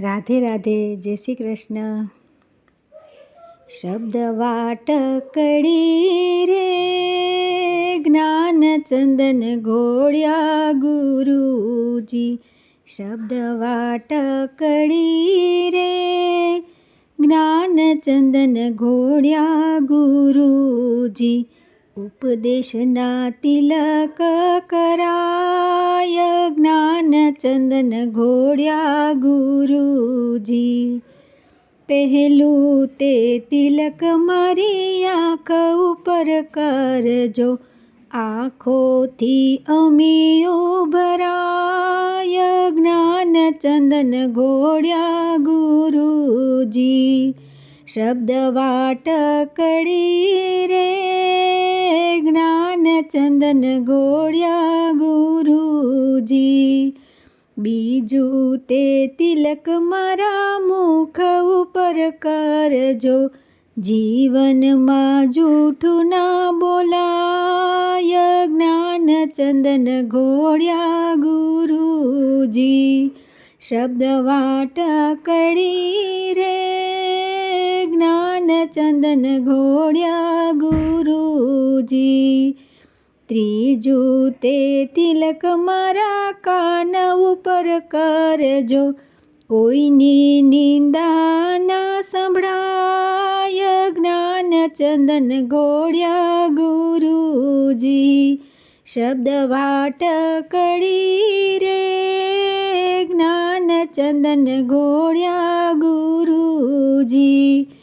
રાધે રાધે, જય શ્રી કૃષ્ણ. શબ્દ વાટકડી રે જ્ઞાન ચંદન ઘોડ્યા ગુરુજી. શબ્દ વાટકડી રે જ્ઞાન ચંદન ઘોડ્યા ગુરુજી. ઉપદેશના તિલક કરાય જ્ઞાન ચંદન ઘોડ્યા ગુરુજી પહેલું તે તિલક મારી આંખ ઉપર કરજો આંખોથી અમી ઉભરાય જ્ઞાન ચંદન ઘોડ્યા ગુરુજી શબ્દ વાટ કડી રે જ્ઞાન ચંદન ગોળ્યા ગુરુજી. બીજું તે તિલક મારા મુખ ઉપર કરજો. જીવનમાં જૂઠું ના બોલાય. જ્ઞાન ચંદન ઘોડ્યા ગુરુજી. શબ્દ વાટકડી રે જ્ઞાન ચંદન ઘોડ્યા ગુરુજી. ત્રીજું તે તિલક મારા કાન ઉપર કરજો. કોઈની નિંદા ના સંભળાય જ્ઞાન ચંદન ઘોડ્યા ગુરુજી. શબ્દ વાટકડી રે જ્ઞાન ચંદન ઘોડ્યા ગુરુજી.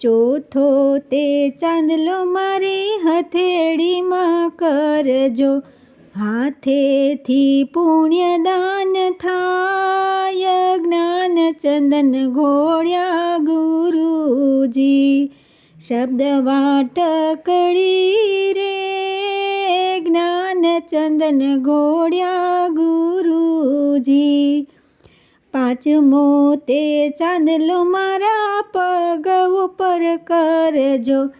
ચોથો તે ચાંદલો મારી હથેળીમાં કરજો. હાથેથી પુણ્યદાન થાય, જ્ઞાન ચંદન ઘોડ્યા ગુરુજી. શબ્દ વાટકડી રે, જ્ઞાન ચંદન ઘોડ્યા પાંચમો તે ચાંદલો મારા પગ ઉપર કરજો.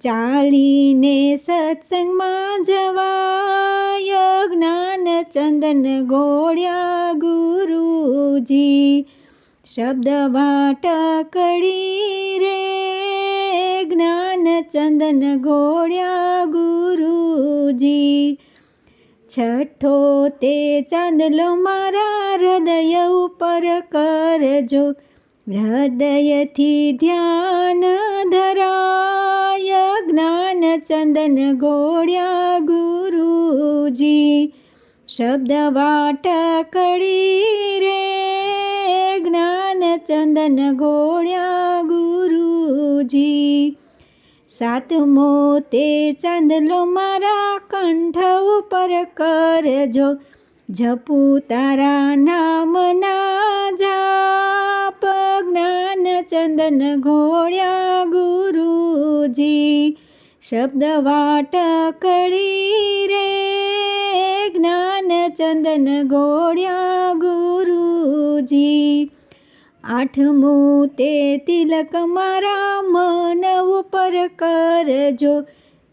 ચાલીને સત્સંગમાં જવાય જ્ઞાન ચંદન ગોળ્યા ગુરુજી. શબ્દ વાટકડી રે, જ્ઞાન ચંદન ગોળ્યા ગુરુજી. છઠ્ઠો તે ચાંદલો મારા હૃદય ઉપર કરજો. હૃદયથી ધ્યાન ધરાય જ્ઞાન ચંદન ગોળ્યા ગુરુજી. શબ્દ વાટકડી રે જ્ઞાન ચંદન ગોળ્યા ગુરુજી. સાતમો તે ચાંદલો મારા કંઠ ઉપર કરજો, જપુ તારા નામના જાપ. જ્ઞાન ચંદન ઘોડ્યા ગુરુજી, શબ્દ વાટકડી રે. જ્ઞાન ચંદન ઘોડ્યા ગુરુજી આઠમું તે તિલક મારા મન ઉપર કરજો.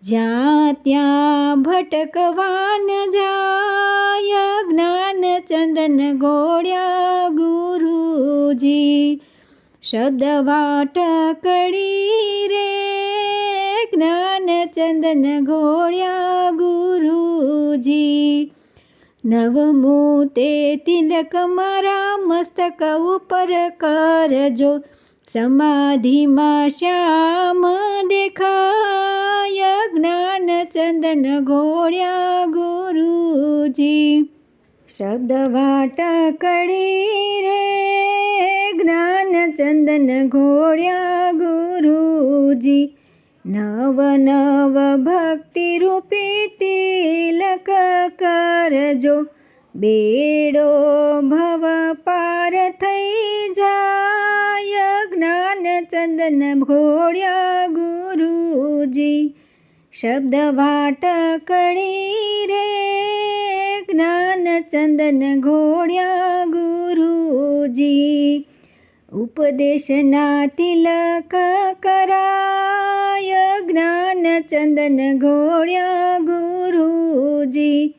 જ્યાં ત્યાં ભટકવાન જાય જ્ઞાન ચંદન ગોળ્યા ગુરુજી. શબ્દ વાટકડી રે જ્ઞાન ચંદન ગોળ્યા ગુરુજી. નવમું તે તિલક મારા મસ્તક ઉપર કરજો. સમાધિમાં શ્યામ દેખાય જ્ઞાન ચંદન ઘોડ્યા ગુરુજી. શબ્દ વાટકડી રે જ્ઞાન ચંદન ઘોડ્યા ગુરુજી. નવ નવ ભક્તિ રૂપી કરજો. બેડો ભવ પાર થઈ જાય. જ્ઞાન ચંદન ઘોડ્યા ગુરુજી. શબ્દ વાટકડી રે. જ્ઞાન ચંદન ઘોડ્યા ગુરુજી. ઉપદેશના તિલક કરાય. જ્ઞાન ચંદન ઘોડ્યા ગુરુજી.